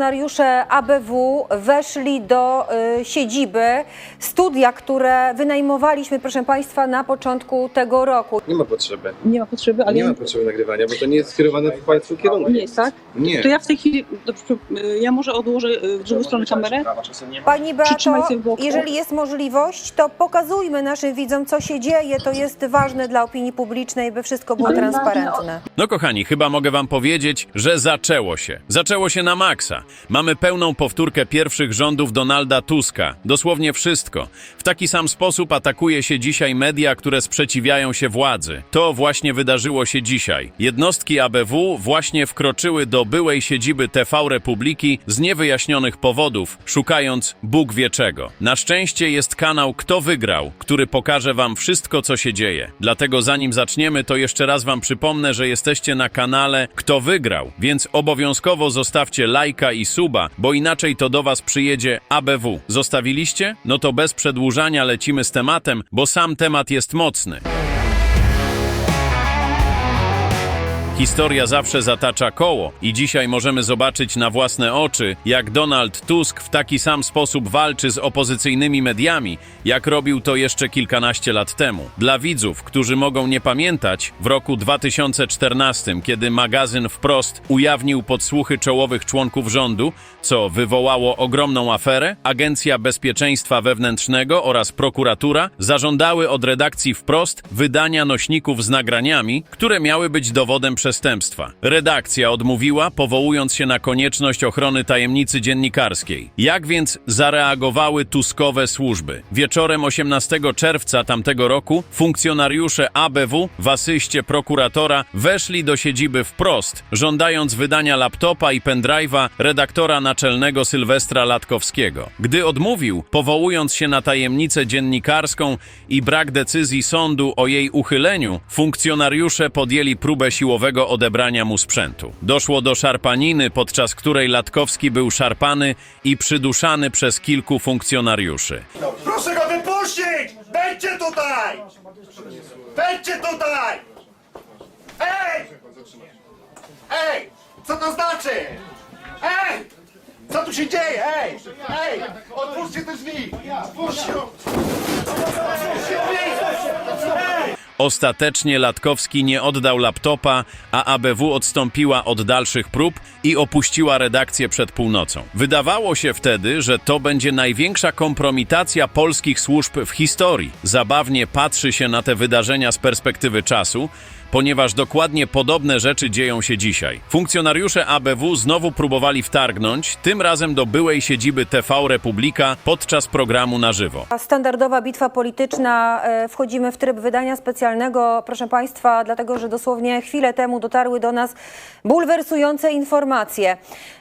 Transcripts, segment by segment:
Funkcjonariusze ABW weszli do y, siedziby studia, które wynajmowaliśmy, proszę Państwa, na początku tego roku. Nie ma potrzeby. Nie ma potrzeby, ale Nie ma potrzeby nagrywania, bo to nie jest skierowane w Państwu kierunku. nie jest tak? Nie. To ja w tej chwili, dobrze, ja może odłożę y, w drugą stronę kamerę. Pani Beato, jeżeli jest możliwość, to pokazujmy naszym widzom, co się dzieje. To jest ważne dla opinii publicznej, by wszystko było transparentne. No kochani, chyba mogę wam powiedzieć, że zaczęło się. Zaczęło się na Mamy pełną powtórkę pierwszych rządów Donalda Tuska. Dosłownie wszystko. W taki sam sposób atakuje się dzisiaj media, które sprzeciwiają się władzy. To właśnie wydarzyło się dzisiaj. Jednostki ABW właśnie wkroczyły do byłej siedziby TV Republiki z niewyjaśnionych powodów, szukając Bóg wie czego. Na szczęście jest kanał Kto Wygrał, który pokaże wam wszystko, co się dzieje. Dlatego zanim zaczniemy, to jeszcze raz wam przypomnę, że jesteście na kanale Kto Wygrał, więc obowiązkowo zostawcie lajka i suba, bo inaczej to do was przyjedzie ABW. Zostawiliście? No to bez przedłużania lecimy z tematem, bo sam temat jest mocny. Historia zawsze zatacza koło i dzisiaj możemy zobaczyć na własne oczy, jak Donald Tusk w taki sam sposób walczy z opozycyjnymi mediami, jak robił to jeszcze kilkanaście lat temu. Dla widzów, którzy mogą nie pamiętać, w roku 2014, kiedy magazyn Wprost ujawnił podsłuchy czołowych członków rządu, co wywołało ogromną aferę, Agencja Bezpieczeństwa Wewnętrznego oraz prokuratura zażądały od redakcji Wprost wydania nośników z nagraniami, które miały być dowodem przestępstwa. Redakcja odmówiła, powołując się na konieczność ochrony tajemnicy dziennikarskiej. Jak więc zareagowały tuskowe służby? Wieczorem 18 czerwca tamtego roku funkcjonariusze ABW w asyście prokuratora weszli do siedziby wprost, żądając wydania laptopa i pendrive'a redaktora naczelnego Sylwestra Latkowskiego. Gdy odmówił, powołując się na tajemnicę dziennikarską i brak decyzji sądu o jej uchyleniu, funkcjonariusze podjęli próbę siłowego odebrania mu sprzętu. Doszło do szarpaniny, podczas której Latkowski był szarpany i przyduszany przez kilku funkcjonariuszy. Proszę go wypuścić! Wejdźcie tutaj! Wejdźcie tutaj! Ej! Ej! Co to znaczy? Ej! Co tu się dzieje? Ej! Ej! Otwórzcie te drzwi! Otwórzcie! Otwórzcie! Ostatecznie Latkowski nie oddał laptopa, a ABW odstąpiła od dalszych prób i opuściła redakcję przed północą. Wydawało się wtedy, że to będzie największa kompromitacja polskich służb w historii. Zabawnie patrzy się na te wydarzenia z perspektywy czasu, ponieważ dokładnie podobne rzeczy dzieją się dzisiaj. Funkcjonariusze ABW znowu próbowali wtargnąć, tym razem do byłej siedziby TV Republika podczas programu na żywo. Standardowa bitwa polityczna. e, Wchodzimy w tryb wydania specjalnego, proszę Państwa, dlatego że dosłownie chwilę temu dotarły do nas bulwersujące informacje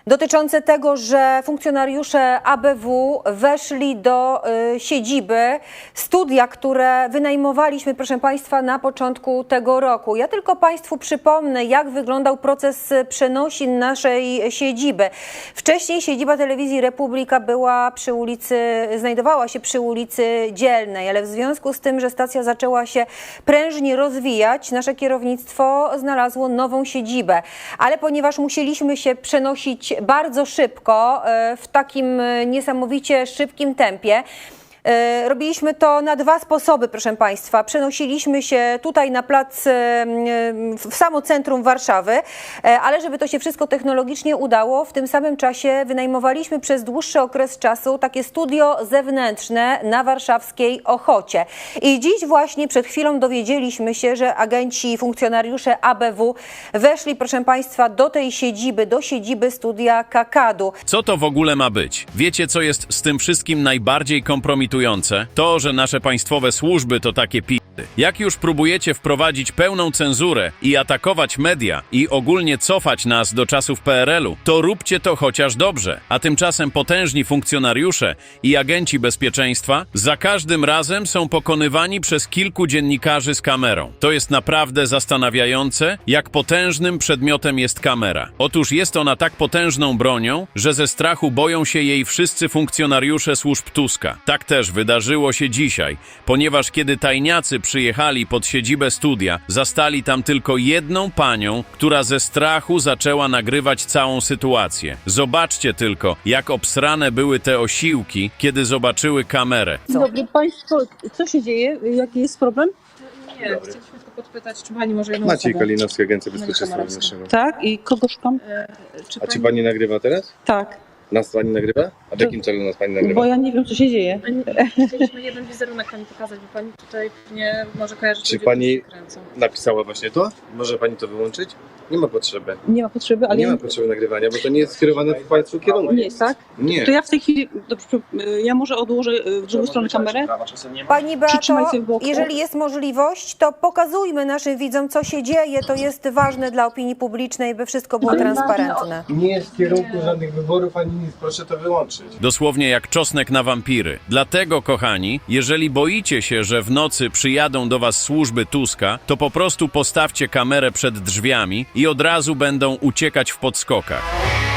dotyczące tego, że funkcjonariusze ABW weszli do e, siedziby studia, które wynajmowaliśmy, proszę Państwa, na początku tego roku. Ja tylko Państwu przypomnę, jak wyglądał proces przenosin naszej siedziby. Wcześniej siedziba telewizji Republika była przy ulicy, znajdowała się przy ulicy Dzielnej, ale w związku z tym, że stacja zaczęła się prężnie rozwijać, nasze kierownictwo znalazło nową siedzibę. Ale ponieważ musieliśmy się przenosić bardzo szybko, e, w takim e, niesamowicie szybkim tempie, Robiliśmy to na dwa sposoby, proszę Państwa. Przenosiliśmy się tutaj na plac e, m, w samo centrum Warszawy, e, ale żeby to się wszystko technologicznie udało, w tym samym czasie wynajmowaliśmy przez dłuższy okres czasu takie studio zewnętrzne na warszawskiej Ochocie. I dziś właśnie przed chwilą dowiedzieliśmy się, że agenci, funkcjonariusze ABW weszli, proszę Państwa, do tej siedziby, do siedziby studia Kakadu. Co to w ogóle ma być? Wiecie, co jest z tym wszystkim najbardziej kompromitujące? To, że nasze państwowe służby to takie pi... Jak już próbujecie wprowadzić pełną cenzurę i atakować media i ogólnie cofać nas do czasów PRL-u, to róbcie to chociaż dobrze. A tymczasem potężni funkcjonariusze i agenci bezpieczeństwa za każdym razem są pokonywani przez kilku dziennikarzy z kamerą. To jest naprawdę zastanawiające, jak potężnym przedmiotem jest kamera. Otóż jest ona tak potężną bronią, że ze strachu boją się jej wszyscy funkcjonariusze służb Tuska. Tak też wydarzyło się dzisiaj, ponieważ kiedy tajniacy przyjechali pod siedzibę studia, zastali tam tylko jedną panią, która ze strachu zaczęła nagrywać całą sytuację. Zobaczcie tylko, jak obsrane były te osiłki, kiedy zobaczyły kamerę. Dzień dobry Państwo, co się dzieje? Jaki jest problem? Nie, chcieliśmy tylko podpytać, czy pani może jedną Maciej osobę- Kalinowski, Agencja Bezpieczeństwa. Wewnętrznego. Tak, i kogo szukam? Czy A pani... czy pani nagrywa teraz? Tak, Nas pani nagrywa? A w jakim celu nas pani bo nagrywa? ja nie wiem, co się dzieje. Chcieliśmy jeden wizerunek pani pokazać, bo pani tutaj nie może kojarzyć Czy ludzi, pani-. Napisała właśnie to? Może pani to wyłączyć? Nie ma potrzeby. Nie ma potrzeby, ale Nie ja ma potrzeby nagrywania, bo to nie jest skierowane w państwu kierunku. nie jest, tak? Nie. To ja w tej chwili, dobrze, y, ja może odłożę y, w drugą stronę kamerę? Pani Beato, jeżeli jest możliwość, to pokazujmy naszym widzom, co się dzieje. To jest ważne dla opinii publicznej, by wszystko było transparentne. Nie jest w kierunku żadnych wyborów ani nic. Proszę to wyłączyć. Dosłownie jak czosnek na wampiry. Dlatego, kochani, jeżeli boicie się, że w nocy przyjadą do was służby Tuska, to po prostu postawcie kamerę przed drzwiami i od razu będą uciekać w podskokach.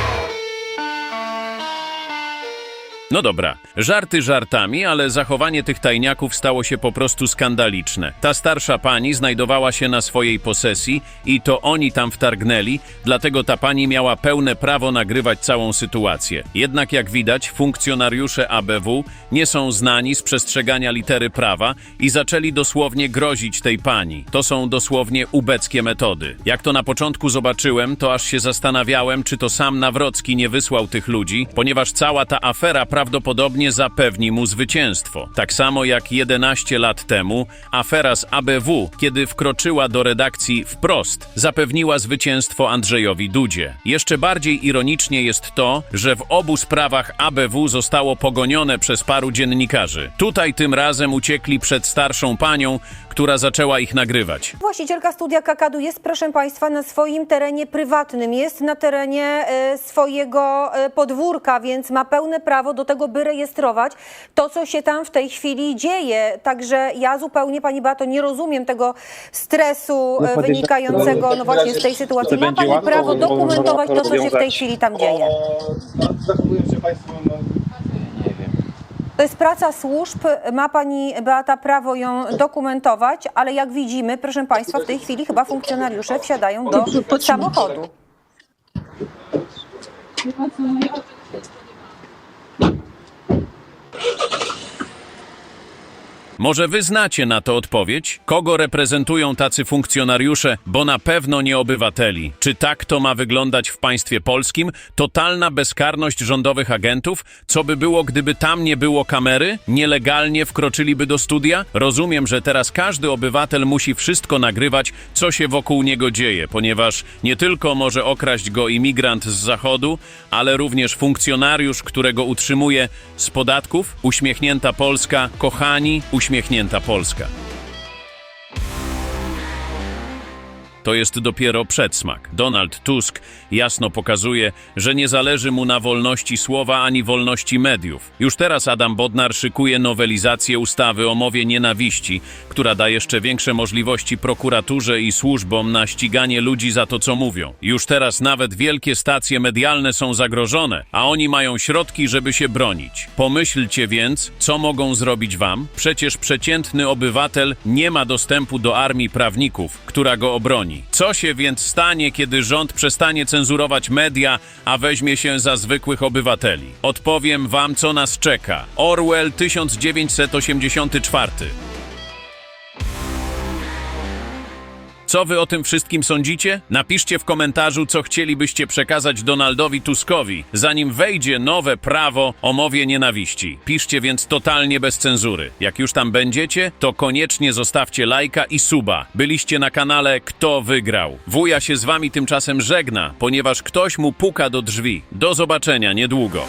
No dobra, żarty żartami, ale zachowanie tych tajniaków stało się po prostu skandaliczne. Ta starsza pani znajdowała się na swojej posesji i to oni tam wtargnęli, dlatego ta pani miała pełne prawo nagrywać całą sytuację. Jednak jak widać, funkcjonariusze ABW nie są znani z przestrzegania litery prawa i zaczęli dosłownie grozić tej pani. To są dosłownie ubeckie metody. Jak to na początku zobaczyłem, to aż się zastanawiałem, czy to sam Nawrocki nie wysłał tych ludzi, ponieważ cała ta afera prawdopodobnie zapewni mu zwycięstwo. Tak samo jak 11 lat temu afera z ABW, kiedy wkroczyła do redakcji wprost, zapewniła zwycięstwo Andrzejowi Dudzie. Jeszcze bardziej ironicznie jest to, że w obu sprawach ABW zostało pogonione przez paru dziennikarzy. Tutaj tym razem uciekli przed starszą panią, która zaczęła ich nagrywać. Właścicielka studia Kakadu jest, proszę Państwa, na swoim terenie prywatnym, jest na terenie e, swojego e, podwórka, więc ma pełne prawo do tego, by rejestrować to, co się tam w tej chwili dzieje. Także ja zupełnie, Pani Beato, nie rozumiem tego stresu e, wynikającego no właśnie z tej sytuacji. Ma Pani prawo dokumentować to, co się w tej chwili tam dzieje. Zachowują się państwo. To jest praca służb, ma Pani Beata prawo ją dokumentować, ale jak widzimy, proszę Państwa, w tej chwili chyba funkcjonariusze wsiadają do samochodu. Może wy znacie na to odpowiedź? Kogo reprezentują tacy funkcjonariusze, bo na pewno nie obywateli? Czy tak to ma wyglądać w państwie polskim? Totalna bezkarność rządowych agentów? Co by było, gdyby tam nie było kamery? Nielegalnie wkroczyliby do studia? Rozumiem, że teraz każdy obywatel musi wszystko nagrywać, co się wokół niego dzieje, ponieważ nie tylko może okraść go imigrant z zachodu, ale również funkcjonariusz, którego utrzymuje z podatków, uśmiechnięta Polska, kochani, uśmiechnięta Polska. To jest dopiero przedsmak. Donald Tusk jasno pokazuje, że nie zależy mu na wolności słowa ani wolności mediów. Już teraz Adam Bodnar szykuje nowelizację ustawy o mowie nienawiści, która da jeszcze większe możliwości prokuraturze i służbom na ściganie ludzi za to, co mówią. Już teraz nawet wielkie stacje medialne są zagrożone, a oni mają środki, żeby się bronić. Pomyślcie więc, co mogą zrobić wam? Przecież przeciętny obywatel nie ma dostępu do armii prawników, która go obroni. Co się więc stanie, kiedy rząd przestanie cenzurować media, a weźmie się za zwykłych obywateli? Odpowiem wam, co nas czeka. Orwell 1984. Co wy o tym wszystkim sądzicie? Napiszcie w komentarzu, co chcielibyście przekazać Donaldowi Tuskowi, zanim wejdzie nowe prawo o mowie nienawiści. Piszcie więc totalnie bez cenzury. Jak już tam będziecie, to koniecznie zostawcie lajka i suba. Byliście na kanale Kto Wygrał. Wuja się z wami tymczasem żegna, ponieważ ktoś mu puka do drzwi. Do zobaczenia niedługo.